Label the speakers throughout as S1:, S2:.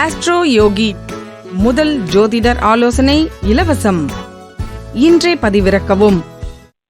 S1: Astro யோகி முதல் ஜோதிடர் ஆலோசனை இலவசம். இன்றே பதிவிறக்கவும்.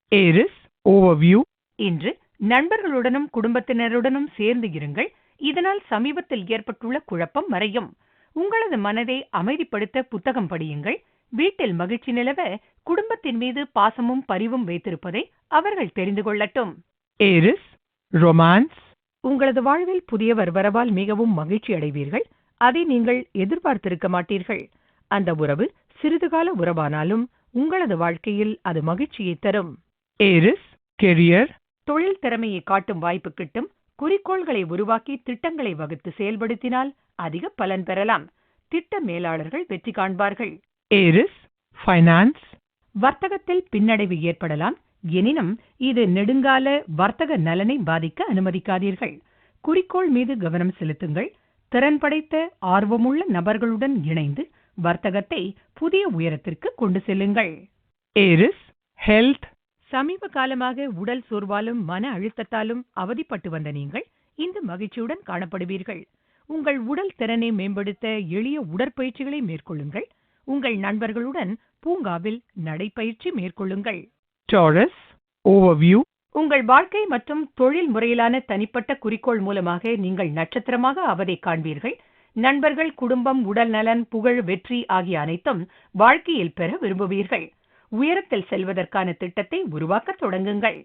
S2: ஏரிஸ் ஓவர்வியூ
S3: இன்று நண்பர்களுடனும் குடும்பத்தினருடனும் சேர்ந்து இருங்கள். இதனால் சமீபத்தில் ஏற்பட்டுள்ள குழப்பம் மறையும். உங்களது மனதை அமைதிப்படுத்த புத்தகம் படியுங்கள். வீட்டில் மகிழ்ச்சி நிலவ குடும்பத்தின் மீது பாசமும் பரிவும் வைத்திருப்பதை அவர்கள் தெரிந்து கொள்ளட்டும்.
S2: ஏரிஸ் ரொமான்ஸ்
S3: உங்களது வாழ்வில் புதியவர் வரவால் மிகவும் மகிழ்ச்சி அடைவீர்கள். அதை நீங்கள் எதிர்பார்த்திருக்க மாட்டீர்கள். அந்த உறவு சிறிதுகால உறவானாலும் உங்களது வாழ்க்கையில் அது மகிழ்ச்சியை தரும்.
S2: ஏரிஸ் கெரியர்
S3: தொழில் திறமையை காட்டும் வாய்ப்பு கிட்டும் குறிக்கோள்களை உருவாக்கி திட்டங்களை வகுத்து செயல்படுத்தினால் அதிக பலன் பெறலாம். திட்ட மேலாளர்கள் வெற்றி காண்பார்கள்.
S2: ஏரிஸ் ஃபைனான்ஸ்
S3: வர்த்தகத்தில் பின்னடைவு ஏற்படலாம். எனினும் இது நெடுங்கால வர்த்தக நலனை பாதிக்க அனுமதிக்காதீர்கள். குறிக்கோள் மீது கவனம் செலுத்துங்கள். திறன் படைத்த ஆர்வமுள்ள நபர்களுடன் இணைந்து வர்த்தகத்தை புதிய உயரத்திற்கு கொண்டு செல்லுங்கள்.
S2: ஏரிஸ் ஹெல்த்
S3: சமீப காலமாக உடல் சோர்வாலும் மன அழுத்தத்தாலும் அவதிப்பட்டு வந்த நீங்கள் இந்த மகிழ்ச்சியுடன் காணப்படுவீர்கள். உங்கள் உடல் திறனை மேம்படுத்த எளிய உடற்பயிற்சிகளை மேற்கொள்ளுங்கள். உங்கள் நண்பர்களுடன் பூங்காவில் நடைப்பயிற்சி மேற்கொள்ளுங்கள்.
S2: டாரஸ் ஓவர்வியூ
S3: உங்கள் வாழ்க்கை மற்றும் தொழில் முறையிலான தனிப்பட்ட குறிக்கோள் மூலமாக நீங்கள் நட்சத்திரமாக ஆவதை காண்பீர்கள். நண்பர்கள் குடும்பம் உடல் நலன் புகழ் வெற்றி ஆகிய அனைத்தும் வாழ்க்கையில் பெற விரும்புவீர்கள். உயரத்தில் செல்வதற்கான திட்டத்தை உருவாக்கத் தொடங்குங்கள்.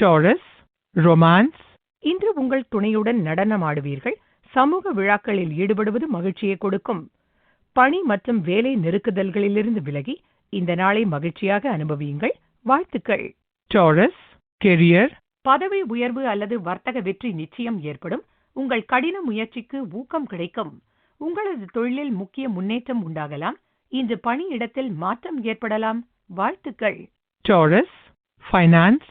S2: டாரஸ் ரொமான்ஸ்
S3: இன்று உங்கள் துணையுடன் நடனமாடுவீர்கள் சமூக விழாக்களில் ஈடுபடுவது மகிழ்ச்சியை கொடுக்கும். பணி மற்றும் வேலை நெருக்குதல்களிலிருந்து விலகி இந்த நாளை மகிழ்ச்சியாக அனுபவியுங்கள். வாழ்த்துக்கள்.
S2: டாரஸ் கெரியர்
S3: பதவி உயர்வு அல்லது வர்த்தக வெற்றி நிச்சயம் ஏற்படும். உங்கள் கடின முயற்சிக்கு ஊக்கம் கிடைக்கும். உங்களது தொழிலில் முக்கிய முன்னேற்றம் உண்டாகலாம். இன்று பணியிடத்தில் மாற்றம் ஏற்படலாம். வாழ்த்துக்கள்.
S2: டாரஸ் ஃபைனான்ஸ்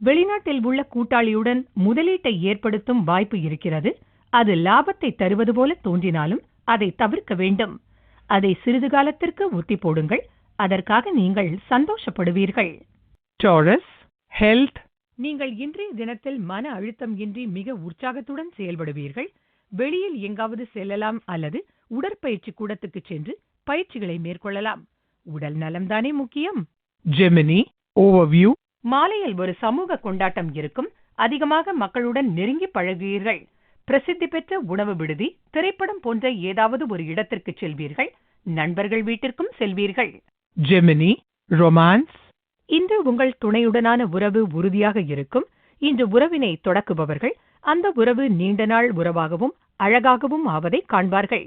S3: வெளிநாட்டில் உள்ள கூட்டாளியுடன் முதலீட்டை ஏற்படுத்தும் வாய்ப்பு இருக்கிறது. அது லாபத்தை தருவது போல தோன்றினாலும் அதை தவிர்க்க வேண்டும். அதை சிறிது காலத்திற்கு ஒத்தி போடுங்கள். அதற்காக நீங்கள் சந்தோஷப்படுவீர்கள்.
S2: டாரஸ் ஹெல்த்
S3: நீங்கள் இன்றைய தினத்தில் மன அழுத்தம் இன்றி மிக உற்சாகத்துடன் செயல்படுவீர்கள். வெளியில் எங்காவது செல்லலாம் அல்லது உடற்பயிற்சி கூடத்துக்கு சென்று பயிற்சிகளை மேற்கொள்ளலாம். உடல் நலம்தானே முக்கியம்.
S2: ஜெமினி ஓவர்வியூ
S3: மாலையில் ஒரு சமூக கொண்டாட்டம் இருக்கும். அதிகமாக மக்களுடன் நெருங்கி பழகுவீர்கள். பிரசித்தி பெற்ற உணவு விடுதி திரைப்படம் போன்ற ஏதாவது ஒரு இடத்திற்கு செல்வீர்கள். நண்பர்கள் வீட்டிற்கும் செல்வீர்கள்.
S2: ஜெமினி ரொமான்ஸ்
S3: இன்று உங்கள் துணையுடனான உறவு உறுதியாக இருக்கும். இன்று உறவினை தொடக்குபவர்கள் அந்த உறவு நீண்ட நாள் உறவாகவும் அழகாகவும் ஆவதை காண்பார்கள்.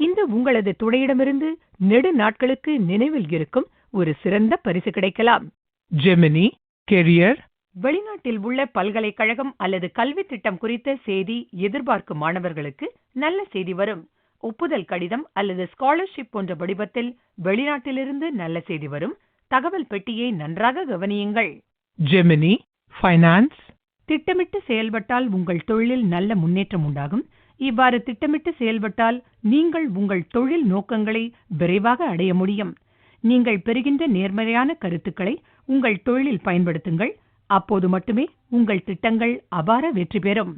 S3: இன்று உங்களது துணையிடமிருந்து நெடு நாட்களுக்கு நினைவில் இருக்கும் ஒரு சிறந்த பரிசு கிடைக்கலாம்.
S2: ஜெமினி கெரியர்
S3: வெளிநாட்டில் உள்ள பல்கலைக்கழகம் அல்லது கல்வி திட்டம் குறித்த செய்தி எதிர்பார்க்கும் மாணவர்களுக்கு நல்ல செய்தி வரும். ஒப்புதல் கடிதம் அல்லது ஸ்காலர்ஷிப் போன்ற வடிவத்தில் வெளிநாட்டிலிருந்து நல்ல செய்தி வரும். தகவல் பெட்டியை நன்றாக கவனியுங்கள்.
S2: ஜெமினி ஃபைனான்ஸ்
S3: திட்டமிட்டு செயல்பட்டால் உங்கள் தொழிலில் நல்ல முன்னேற்றம் உண்டாகும். இவ்வாறு திட்டமிட்டு செயல்பட்டால் நீங்கள் உங்கள் தொழில் நோக்கங்களை விரைவாக அடைய முடியும். நீங்கள் பெறுகின்ற நேர்மறையான கருத்துக்களை உங்கள் தொழிலில் பயன்படுத்துங்கள். அப்போது மட்டுமே உங்கள் திட்டங்கள் அபார வெற்றி பெறும்.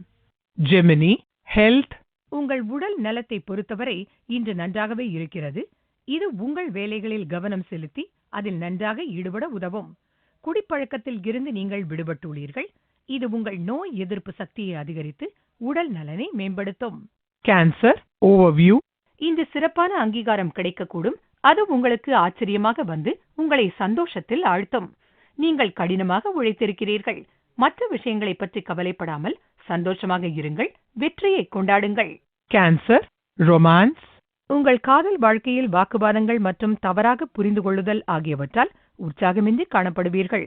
S2: ஜெமினி ஹெல்த்
S3: உங்கள் உடல் நலத்தை பொறுத்தவரை இன்று நன்றாகவே இருக்கிறது. இது உங்கள் வேலைகளில் கவனம் செலுத்தி அதில் நன்றாக ஈடுபட உதவும். குடிப்பழக்கத்தில் இருந்து நீங்கள் விடுபட்டுள்ளீர்கள். இது உங்கள் நோய் எதிர்ப்பு சக்தியை அதிகரித்து உடல் நலனை மேம்படுத்தும்.
S2: கேன்சர் ஓவர்வியூ
S3: இன்று சிறப்பான அங்கீகாரம் கிடைக்கக்கூடும். அது உங்களுக்கு ஆச்சரியமாக வந்து உங்களை சந்தோஷத்தில் ஆழ்த்தும். நீங்கள் கடினமாக உழைத்திருக்கிறீர்கள். மற்ற விஷயங்களைப் பற்றி கவலைப்படாமல் சந்தோஷமாக இருங்கள். வெற்றியை கொண்டாடுங்கள்.
S2: கேன்சர் ரொமான்ஸ்
S3: உங்கள் காதல் வாழ்க்கையில் வாக்குவாதங்கள் மற்றும் தவறாக புரிந்து கொள்ளுதல் ஆகியவற்றால் உற்சாகமின்றி காணப்படுவீர்கள்.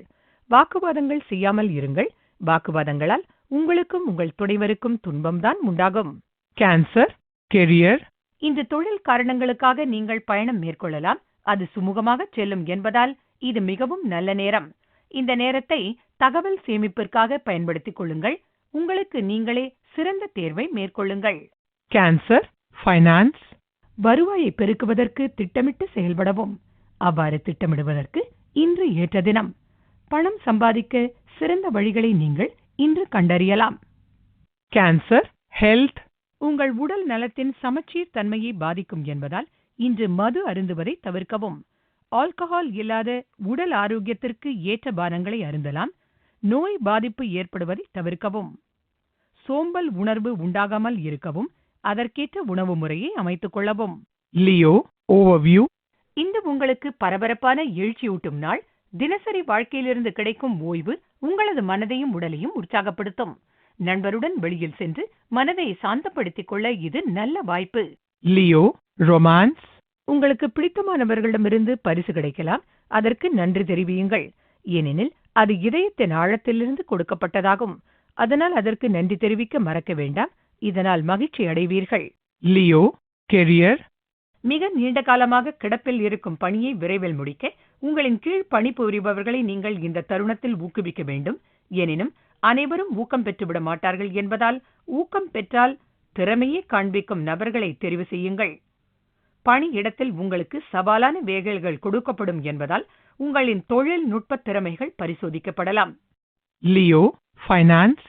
S3: வாக்குவாதங்கள் செய்யாமல் இருங்கள். வாக்குவாதங்களால் உங்களுக்கும் உங்கள் துணைவருக்கும் துன்பம்தான் உண்டாகும்.
S2: கேன்சர் கெரியர்
S3: இன்று தொழில் காரணங்களுக்காக நீங்கள் பயணம் மேற்கொள்ளலாம். அது சுமூகமாக செல்லும் என்பதால் இது மிகவும் நல்ல நேரம். இந்த நேரத்தை தகவல் சேமிப்பிற்காக பயன்படுத்திக் கொள்ளுங்கள். உங்களுக்கு நீங்களே சிறந்த தேர்வை மேற்கொள்ளுங்கள்.
S2: கேன்சர் ஃபைனான்ஸ்
S3: வருவாயை பெருக்குவதற்கு திட்டமிட்டு செயல்படவும். அவ்வாறு திட்டமிடுவதற்கு இன்று ஏற்ற தினம். பணம் சம்பாதிக்க சிறந்த வழிகளை நீங்கள் இன்று கண்டறியலாம்.
S2: கேன்சர் ஹெல்த்
S3: உங்கள் உடல் நலத்தின் சமச்சீர் தன்மையை பாதிக்கும் என்பதால் இன்று மது அருந்துவதை தவிர்க்கவும். ஆல்கஹால் இல்லாத உடல் ஆரோக்கியத்திற்கு ஏற்ற பானங்களை அருந்தலாம். நோய் பாதிப்பு ஏற்படுவதை தவிர்க்கவும். சோம்பல் உணர்வு உண்டாகாமல் இருக்கவும் அதற்கேற்ற உணவு முறையை அமைத்துக் கொள்ளவும்.
S2: Leo, overview,
S3: இந்த உங்களுக்கு பரபரப்பான எழுச்சியூட்டும் நாள். தினசரி வாழ்க்கையிலிருந்து கிடைக்கும் ஓய்வு உங்களது மனதையும் உடலையும் உற்சாகப்படுத்தும். நண்பருடன் வெளியில் சென்று மனதை சாந்தப்படுத்திக் கொள்ள இது நல்ல வாய்ப்பு.
S2: Leo, romance,
S3: உங்களுக்கு பிடித்தமானவர்களிடமிருந்து பரிசு கிடைக்கலாம். அதற்கு நன்றி தெரிவியுங்கள். ஏனெனில் அது இதயத்தின் ஆழத்திலிருந்து கொடுக்கப்பட்டதாகும். அதனால் அதற்கு நன்றி தெரிவிக்க மறக்க வேண்டாம். இதனால் மகிழ்ச்சி அடைவீர்கள்.
S2: Leo, career,
S3: மிக நீண்ட காலமாக கிடப்பில் இருக்கும் பணியை விரைவில் முடிக்க உங்களின் கீழ் பணிபுரிபவர்களை நீங்கள் இந்த தருணத்தில் ஊக்குவிக்க வேண்டும். எனினும் அனைவரும் ஊக்கம் பெற்றுவிட மாட்டார்கள் என்பதால் ஊக்கம் பெற்றால் திறமையை காண்பிக்கும் நபர்களை தெரிவு செய்யுங்கள். பணி இடத்தில் உங்களுக்கு சவாலான வேலைகள் கொடுக்கப்படும் என்பதால் உங்களின் தொழில்நுட்ப திறமைகள் பரிசோதிக்கப்படலாம்.
S2: Leo, finance,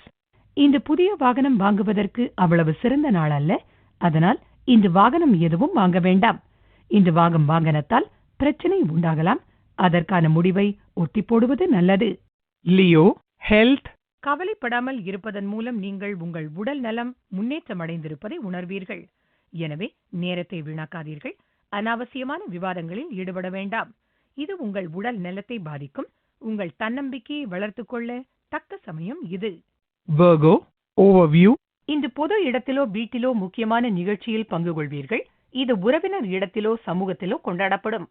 S3: இன்று புதிய வாகனம் வாங்குவதற்கு அவ்வளவு சிறந்த நாள் அல்ல. அதனால் இன்று வாகனம் எதுவும் வாங்க வேண்டாம். இன்று வாங்கும் வாகனத்தால் பிரச்சனை உண்டாகலாம். அதற்கான முடிவை ஒத்தி போடுவது நல்லது.
S2: Leo, health,
S3: கவலைப்படாமல் இருப்பதன் மூலம் நீங்கள் உங்கள் உடல் நலம் முன்னேற்றம் அடைந்திருப்பதை உணர்வீர்கள். எனவே நேரத்தை வீணாக்காதீர்கள். அனாவசியமான விவாதங்களில் ஈடுபட வேண்டாம். இது உங்கள் உடல் நலத்தை பாதிக்கும். உங்கள் தன்னம்பிக்கையை வளர்த்துக் கொள்ள தக்க சமயம் இது.
S2: Virgo, overview,
S3: இன்று பொது இடத்திலோ வீட்டிலோ முக்கியமான நிகழ்ச்சியில் பங்கு கொள்வீர்கள் இது உறவினர் இடத்திலோ சமூகத்திலோ கொண்டாடப்படும்.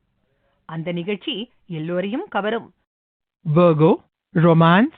S3: அந்த நிகழ்ச்சி எல்லோரையும் கவரும்.
S2: Virgo, romance,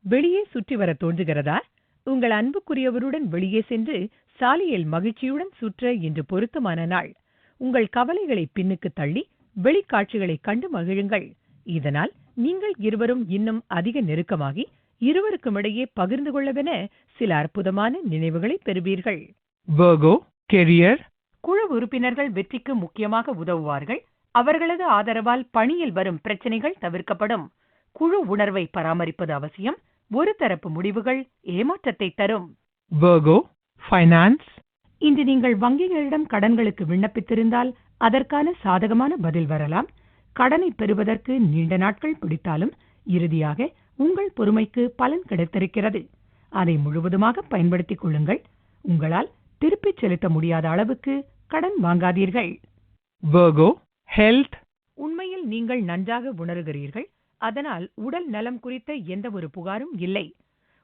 S3: வெளியே சுற்றி வர தோன்றுகிறதா? உங்கள் அன்புக்குரியவருடன் வெளியே சென்று சாலையில் மகிழ்ச்சியுடன் சுற்ற இன்று பொருத்தமான நாள். உங்கள் கவலைகளை பின்னுக்கு தள்ளி வெளிக்காட்சிகளை கண்டு மகிழுங்கள். இதனால் நீங்கள் இருவரும் இன்னும் அதிக நெருக்கமாகி இருவருக்குமிடையே பகிர்ந்து கொள்ளவென சில அற்புதமான நினைவுகளை பெறுவீர்கள்.
S2: Virgo, career,
S3: குழு உறுப்பினர்கள் வெற்றிக்கு முக்கியமாக உதவுவார்கள். அவர்களது ஆதரவால் பணியில் வரும் பிரச்சனைகள் தவிர்க்கப்படும். குழு உணர்வை பராமரிப்பது அவசியம். ஒரு தரப்பு முடிவுகள் ஏமாற்றத்தை தரும்.
S2: Virgo, finance,
S3: இன்று நீங்கள் வங்கிகளிடம் கடன்களுக்கு விண்ணப்பித்திருந்தால் அதற்கான சாதகமான பதில் வரலாம். கடனை பெறுவதற்கு நீண்ட நாட்கள் பிடித்தாலும் இறுதியாக உங்கள் பொறுமைக்கு பலன் கிடைத்திருக்கிறது. அதை முழுவதுமாக பயன்படுத்திக் கொள்ளுங்கள். உங்களால் திருப்பிச் செலுத்த முடியாத அளவுக்கு கடன் வாங்காதீர்கள்.
S2: Health,
S3: உண்மையில் நீங்கள் நன்றாக உணர்கிறீர்கள். அதனால் உடல் நலம் குறித்த எந்த ஒரு புகாரும் இல்லை.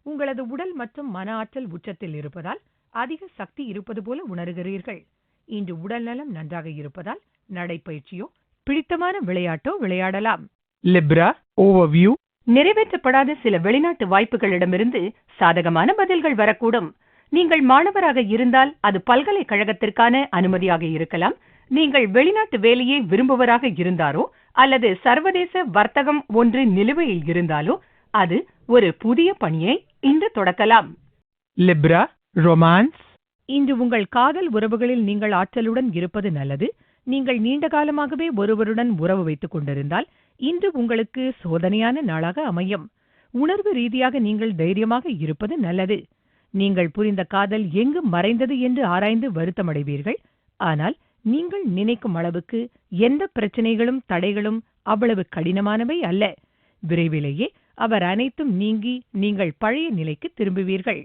S3: உங்களது உடல் மற்றும் மன ஆற்றல் உச்சத்தில் இருப்பதால் அதிக சக்தி இருப்பது போல உணர்கிறீர்கள். இன்று உடல் நலம் நன்றாக இருப்பதால் நடைப்பயிற்சியோ பிடித்தமான விளையாட்டோ விளையாடலாம்.
S2: Libra, overview,
S3: நிறைவேற்றப்படாத சில வெளிநாட்டு வாய்ப்புகளிடமிருந்து சாதகமான பதில்கள் வரக்கூடும். நீங்கள் மாணவராக இருந்தால் அது பல்கலைக்கழகத்திற்கான அனுமதியாக இருக்கலாம். நீங்கள் வெளிநாட்டு வேலையை விரும்புவராக இருந்தாரோ அல்லது சர்வதேச வர்த்தகம் ஒன்று நிலுவையில் இருந்தாலோ அது ஒரு புதிய பணியை இன்று தொடக்கலாம்.
S2: Libra, romance,
S3: இன்று உங்கள் காதல் உறவுகளில் நீங்கள் ஆற்றலுடன் இருப்பது நல்லது. நீங்கள் நீண்ட காலமாகவே ஒருவருடன் உறவு வைத்துக் கொண்டிருந்தால் இன்று உங்களுக்கு சோதனையான நாளாக அமையும். உணர்வு ரீதியாக நீங்கள் தைரியமாக இருப்பது நல்லது. நீங்கள் புரிந்த காதல் எங்கு மறைந்தது என்று ஆராய்ந்து வருத்தமடைவீர்கள். ஆனால் நீங்கள் நினைக்கும் அளவுக்கு எந்த பிரச்சனைகளும் தடைகளும் அவ்வளவு கடினமானவை அல்ல. விரைவிலேயே அவர் அனைத்தும் நீங்கி நீங்கள் பழைய நிலைக்கு திரும்புவீர்கள்.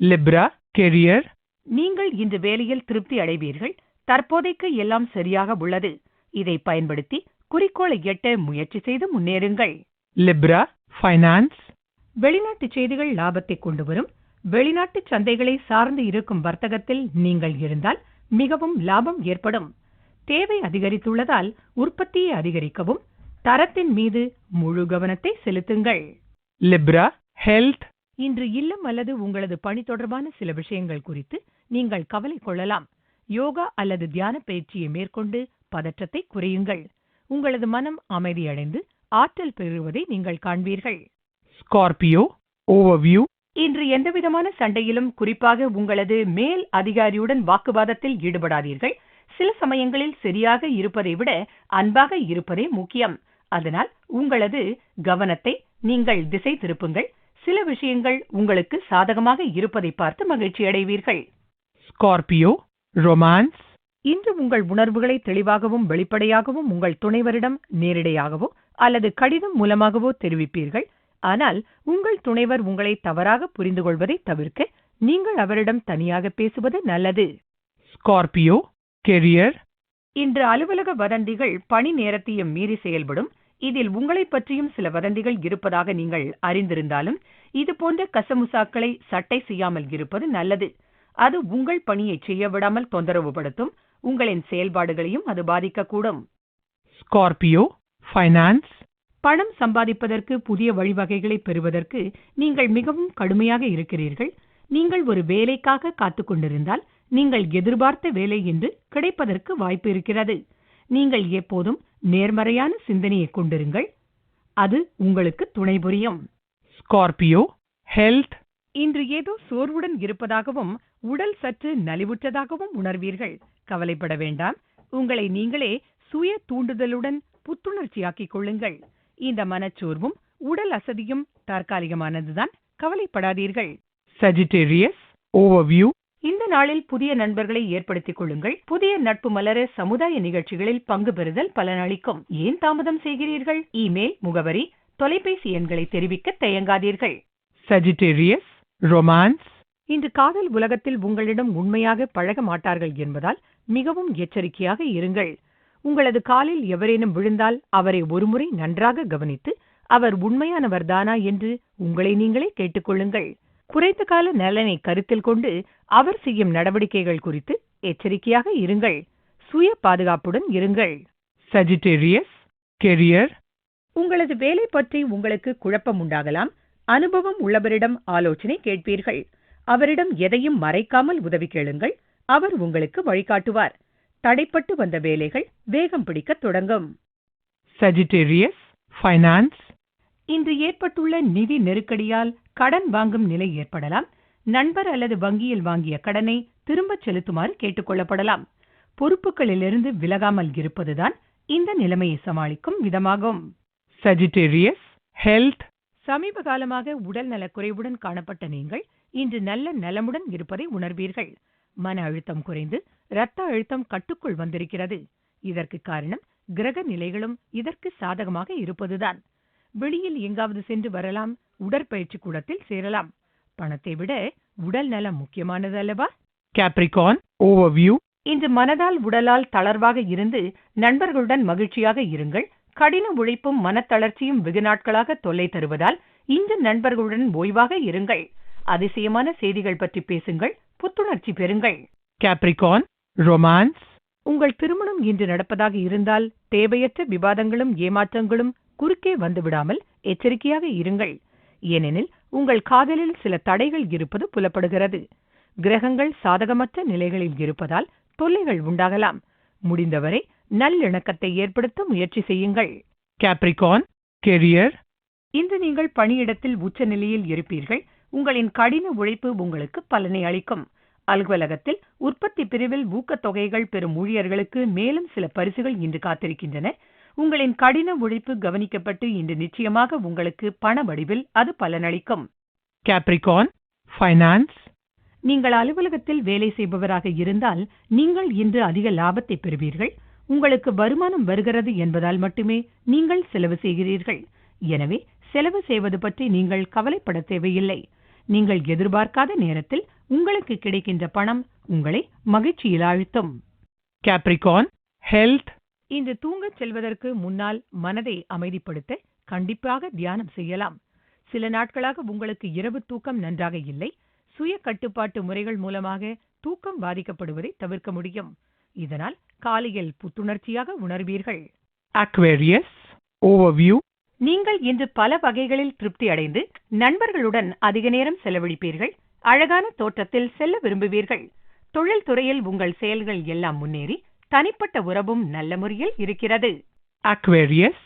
S2: Libra, career,
S3: நீங்கள் இன்று வேலையில் திருப்தி அடைவீர்கள். தற்போதைக்கு எல்லாம் சரியாக உள்ளது. இதை பயன்படுத்தி குறிக்கோளை எட்ட முயற்சி செய்து முன்னேறுங்கள்.
S2: Libra, finance,
S3: வெளிநாட்டு செய்திகள் லாபத்தை கொண்டு வரும். வெளிநாட்டு சந்தைகளை சார்ந்து இருக்கும் வர்த்தகத்தில் நீங்கள் இருந்தால் மிகவும் லாபம் ஏற்படும். தேவை அதிகரித்துள்ளதால் உற்பத்தியை அதிகரிக்கவும். தரத்தின் மீது முழு கவனத்தை செலுத்துங்கள்.
S2: Libra, health,
S3: இன்று இல்லம் அல்லது உங்களது பணி தொடர்பான சில விஷயங்கள் குறித்து நீங்கள் கவலை கொள்ளலாம். யோகா அல்லது தியான பயிற்சியை மேற்கொண்டு பதற்றத்தை குறையுங்கள். உங்களது மனம் அமைதியடைந்து ஆற்றல் பெறுவதை நீங்கள் காண்பீர்கள்.
S2: Scorpio, overview,
S3: இன்று எந்தவிதமான சண்டையிலும் குறிப்பாக உங்களது மேல் அதிகாரியுடன் வாக்குவாதத்தில் ஈடுபடாதீர்கள். சில சமயங்களில் சரியாக இருப்பதை விட அன்பாக இருப்பதே முக்கியம். அதனால் உங்களது கவனத்தை நீங்கள் திசை திருப்புங்கள். சில விஷயங்கள் உங்களுக்கு சாதகமாக இருப்பதை பார்த்து மகிழ்ச்சி அடைவீர்கள்
S2: Scorpio, romance,
S3: இன்று உங்கள் உணர்வுகளை தெளிவாகவும் வெளிப்படையாகவும் உங்கள் துணைவரிடம் நேரிடையாகவோ அல்லது கடிதம் மூலமாகவோ தெரிவிப்பீர்கள். ஆனால் உங்கள் துணைவர் உங்களை தவறாக புரிந்து கொள்வதை தவிர்க்க நீங்கள் அவரிடம் தனியாக பேசுவது நல்லது.
S2: Scorpio, career,
S3: இன்று அலுவலக வதந்திகள் பணி நேரத்தையும் மீறி செயல்படும். இதில் உங்களைப் பற்றியும் சில வதந்திகள் இருப்பதாக நீங்கள் அறிந்திருந்தாலும் இது போன்ற கசமுசாக்களை சட்டை செய்யாமல் இருப்பது நல்லது. அது உங்கள் பணியை செய்ய விடாமல் தொந்தரவுபடுத்தும். உங்களின் செயல்பாடுகளையும் அது பாதிக்கக்கூடும்.
S2: Scorpio, finance,
S3: பணம் சம்பாதிப்பதற்கு புதிய வழிவகைகளை பெறுவதற்கு நீங்கள் மிகவும் கடுமையாக இருக்கிறீர்கள். நீங்கள் ஒரு வேலைக்காக காத்துக் கொண்டிருந்தால் நீங்கள் எதிர்பார்த்த வேலை என்று கிடைப்பதற்கு வாய்ப்பு இருக்கிறது. நீங்கள் எப்போதும் நேர்மறையான சிந்தனையை கொண்டிருங்கள். அது உங்களுக்கு துணை புரியும்.
S2: Scorpio, health,
S3: இன்று ஏதோ சோர்வுடன் இருப்பதாகவும் உடல் சற்று நலிவுற்றதாகவும் உணர்வீர்கள். கவலைப்பட வேண்டாம். உங்களை நீங்களே சுய தூண்டுதலுடன் புத்துணர்ச்சியாக்கிக் கொள்ளுங்கள். இந்த மனச்சோர்வும் உடல் அசதியும் தற்காலிகமானதுதான். கவலைப்படாதீர்கள்.
S2: Sagittarius, overview,
S3: இந்த நாளில் புதிய நண்பர்களை ஏற்படுத்திக் கொள்ளுங்கள். புதிய நட்பு மலர சமுதாய நிகழ்ச்சிகளில் பங்கு பெறுதல் பலனளிக்கும். ஏன் தாமதம் செய்கிறீர்கள்? இமெயில் முகவரி தொலைபேசி எண்களை தெரிவிக்க தயங்காதீர்கள்.
S2: Sagittarius, romance,
S3: இன்று காதல் உலகத்தில் உங்களிடம் உண்மையாக பழக மாட்டார்கள் என்பதால் மிகவும் எச்சரிக்கையாக இருங்கள். உங்களது காலில் எவரேனும் விழுந்தால் அவரை ஒருமுறை நன்றாக கவனித்து அவர் உண்மையானவர்தானா என்று உங்களை நீங்களே கேட்டுக்கொள்ளுங்கள். குறைந்த கால நலனை கருத்தில் கொண்டு அவர் செய்யும் நடவடிக்கைகள் குறித்து எச்சரிக்கையாக இருங்கள். சுய பாதுகாப்புடன் இருங்கள்.
S2: Sagittarius, career,
S3: உங்களது வேலை பற்றி உங்களுக்கு குழப்பம் உண்டாகலாம். அனுபவம் உள்ளவரிடம் ஆலோசனை கேட்பீர்கள். அவரிடம் எதையும் மறைக்காமல் உதவி கேளுங்கள். அவர் உங்களுக்கு வழிகாட்டுவார். தடைப்பட்டு வந்த வேலைகள் வேகம் பிடிக்கத் தொடங்கும்.
S2: Sagittarius, finance,
S3: இன்று ஏற்பட்டுள்ள நிதி நெருக்கடியால் கடன் வாங்கும் நிலை ஏற்படலாம். நண்பர் அல்லது வங்கியில் வாங்கிய கடனை திரும்பச் செலுத்துமாறு கேட்டுக்கொள்ளப்படலாம். பொறுப்புகளிலிருந்து விலகாமல் இருப்பதுதான் இந்த நிலைமையை சமாளிக்கும் விதமாகும்.
S2: Sagittarius, health,
S3: சமீப காலமாக உடல் நலக்குறைவுடன் காணப்பட்ட நீங்கள் இன்று நல்ல நலமுடன் இருப்பதை உணர்வீர்கள். மன அழுத்தம் குறைந்து இரத்த அழுத்தம் கட்டுக்குள் வந்திருக்கிறது. இதற்கு காரணம் கிரக நிலைகளும் இதற்கு சாதகமாக இருப்பதுதான். வெளியில் எங்காவது சென்று வரலாம் உடற்பயிற்சி கூடத்தில் சேரலாம். பணத்தை விட உடல் நலம் முக்கியமானது அல்லவா?
S2: Capricorn, overview,
S3: இன்று மனதால் உடலால் தளர்வாக இருந்து நண்பர்களுடன் மகிழ்ச்சியாக இருங்கள். கடின உழைப்பும் மனத்தளர்ச்சியும் வெகு நாட்களாக தொல்லை தருவதால் இன்று நண்பர்களுடன் ஓய்வாக இருங்கள். அதிசயமான செய்திகள் பற்றி பேசுங்கள். புத்துணர்ச்சி பெறுங்கள்.
S2: Capricorn, romance,
S3: உங்கள் திருமணம் இன்று நடப்பதாக இருந்தால் தேவையற்ற விவாதங்களும் ஏமாற்றங்களும் குறுக்கே வந்துவிடாமல் எச்சரிக்கையாக இருங்கள். ஏனெனில் உங்கள் காதலில் சில தடைகள் இருப்பது புலப்படுகிறது. கிரகங்கள் சாதகமற்ற நிலைகளில் இருப்பதால் தொல்லைகள் உண்டாகலாம். முடிந்தவரை நல்லிணக்கத்தை ஏற்படுத்த முயற்சி செய்யுங்கள்.
S2: Capricorn, career,
S3: இன்று நீங்கள் பணியிடத்தில் உச்ச நிலையில் இருப்பீர்கள். உங்களின் கடின உழைப்பு உங்களுக்கு பலனை அளிக்கும். அலுவலகத்தில் உற்பத்தி பிரிவில் ஊக்கத்தொகைகள் பெறும் ஊழியர்களுக்கு மேலும் சில பரிசுகள் இன்று காத்திருக்கின்றன. உங்களின் கடின உழைப்பு கவனிக்கப்பட்டு இன்று நிச்சயமாக உங்களுக்கு பண வடிவில் அது பலனளிக்கும்.
S2: Capricorn, finance,
S3: நீங்கள் அலுவலகத்தில் வேலை செய்பவராக இருந்தால் நீங்கள் இன்று அதிக லாபத்தை பெறுவீர்கள். உங்களுக்கு வருமானம் வருகிறது என்பதால் மட்டுமே நீங்கள் செலவு செய்கிறீர்கள். எனவே செலவு செய்வது பற்றி நீங்கள் கவலைப்பட தேவையில்லை. நீங்கள் எதிர்பார்க்காத நேரத்தில் உங்களுக்கு கிடைக்கின்ற பணம் உங்களை மகிழ்ச்சியில் ஆழ்த்தும்.
S2: Capricorn, health,
S3: இன்று தூங்கச் செல்வதற்கு முன்னால் மனதை அமைதிப்படுத்த கண்டிப்பாக தியானம் செய்யலாம். சில நாட்களாக உங்களுக்கு இரவு தூக்கம் நன்றாக இல்லை. சுய கட்டுப்பாட்டு முறைகள் மூலமாக தூக்கம் பாதிக்கப்படுவதை தவிர்க்க முடியும். இதனால் காலையில் புத்துணர்ச்சியாக உணர்வீர்கள்.
S2: Aquarius, overview,
S3: நீங்கள் இன்று பல வகைகளில் திருப்தி அடைந்து நண்பர்களுடன் அதிக நேரம் செலவழிப்பீர்கள். அழகான தோற்றத்தில் செல்ல விரும்புவீர்கள். தொழில் துறையில் உங்கள் செயல்கள் எல்லாம் முன்னேறி தனிப்பட்ட உறவும் நல்ல முறையில் இருக்கிறது.
S2: Aquarius,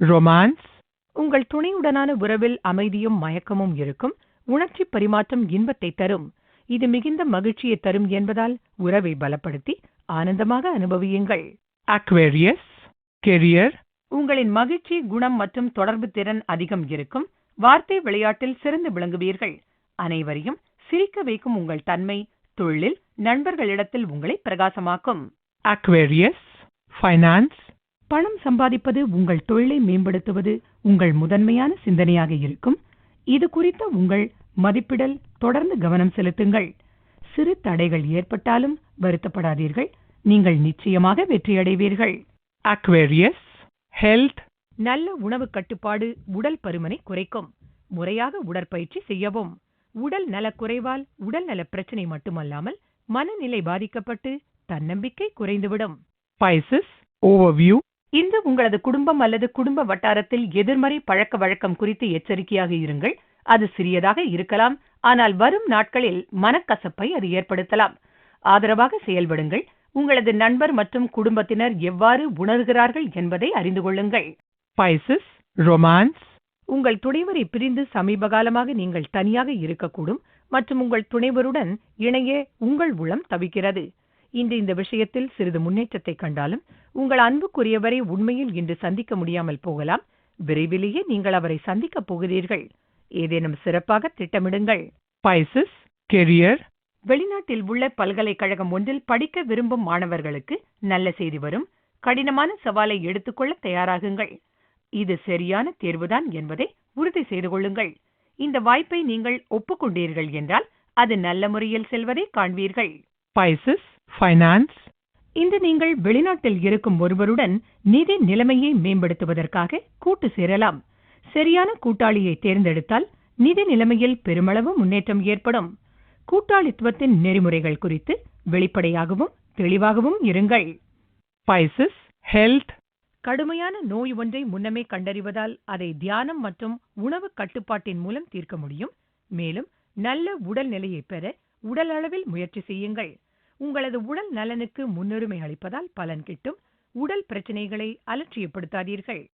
S2: romance,
S3: உங்கள் துணையுடனான உறவில் அமைதியும் மயக்கமும் இருக்கும். உணர்ச்சி பரிமாற்றம் இன்பத்தை தரும். இது மிகுந்த மகிழ்ச்சியை தரும் என்பதால் உறவை பலப்படுத்தி ஆனந்தமாக அனுபவியுங்கள்.
S2: Aquarius, career,
S3: உங்களின் மகிழ்ச்சி குணம் மற்றும் தொடர்பு திறன் அதிகம் இருக்கும். வார்த்தை விளையாட்டில் சிறந்து விளங்குவீர்கள். அனைவரையும் சிரிக்க வைக்கும் உங்கள் தன்மை தொழிலில் நண்பர்களிடத்தில் உங்களை பிரகாசமாக்கும்.
S2: Aquarius, finance,
S3: பணம் சம்பாதிப்பது உங்கள் தொழிலை மேம்படுத்துவது உங்கள் முதன்மையான சிந்தனையாக இருக்கும். இது குறித்த உங்கள் மதிப்பிடல் தொடர்ந்து கவனம் செலுத்துங்கள். சிறு தடைகள் ஏற்பட்டாலும் வருத்தப்படாதீர்கள். நீங்கள் நிச்சயமாக வெற்றியடைவீர்கள்.
S2: Aquarius, health,
S3: நல்ல உணவு கட்டுப்பாடு உடல் பருமனை குறைக்கும். முறையாக உடற்பயிற்சி செய்யவும். உடல் நலக்குறைவால் உடல் நல பிரச்சனை மட்டுமல்லாமல் மனநிலை பாதிக்கப்பட்டு தன்னம்பிக்கை குறைந்துவிடும்.
S2: Pisces, overview,
S3: இந்த உங்களது குடும்பம் அல்லது குடும்ப வட்டாரத்தில் எதிர்மறை பழக்க வழக்கம் குறித்து எச்சரிக்கையாக இருங்கள். அது சிறியதாக இருக்கலாம். ஆனால் வரும் நாட்களில் மனக்கசப்பை அது ஏற்படுத்தலாம். ஆதரவாக செயல்படுங்கள். உங்களது நண்பர் மற்றும் குடும்பத்தினர் எவ்வாறு உணர்கிறார்கள் என்பதை அறிந்து கொள்ளுங்கள்.
S2: Pisces, romance,
S3: உங்கள் துணைவரை பிரிந்து சமீப காலமாக நீங்கள் தனியாக இருக்கக்கூடும் மற்றும் உங்கள் துணைவருடன் இணைய உங்கள் உளம் தவிக்கிறது. இன்று இந்த விஷயத்தில் சிறிது முன்னேற்றத்தை கண்டாலும் உங்கள் அன்புக்குரியவரை உண்மையில் இன்று சந்திக்க முடியாமல் போகலாம். விரைவிலேயே நீங்கள் அவரை சந்திக்கப் போகிறீர்கள். ஏதேனும் சிறப்பாக திட்டமிடுங்கள்.
S2: Pisces, career,
S3: வெளிநாட்டில் உள்ள பல்கலைக்கழகம் ஒன்றில் படிக்க விரும்பும் மாணவர்களுக்கு நல்ல செய்தி வரும். கடினமான சவாலை எடுத்துக்கொள்ள தயாராகுங்கள். இது சரியான தேர்வுதான் என்பதை உறுதி செய்து கொள்ளுங்கள். இந்த வாய்ப்பை நீங்கள் ஒப்புக்கொண்டீர்கள் என்றால் அது நல்ல முறையில் செல்வதை காண்பீர்கள்.
S2: Pisces, finance,
S3: இன்று நீங்கள் வெளிநாட்டில் இருக்கும் ஒருவருடன் நிதி நிலைமையை மேம்படுத்துவதற்காக கூட்டு சேரலாம். சரியான கூட்டாளியை தேர்ந்தெடுத்தால் நிதி நிலைமையில் பெருமளவு முன்னேற்றம் ஏற்படும். கூட்டாளித்துவத்தின் நெறிமுறைகள் குறித்து வெளிப்படையாகவும் தெளிவாகவும் இருங்கள்.
S2: Pisces, health,
S3: கடுமையான நோய் ஒன்றை முன்னமே கண்டறிவதால் அதை தியானம் மற்றும் உணவு கட்டுப்பாட்டின் மூலம் தீர்க்க முடியும். மேலும் நல்ல உடல் நிலையை பெற உடல் அளவில் முயற்சி செய்யுங்கள். உங்களது உடல் நலனுக்கு முன்னுரிமை அளிப்பதால் பலன் கிட்டும். உடல் பிரச்சனைகளை அலட்சியப்படுத்தாதீர்கள்.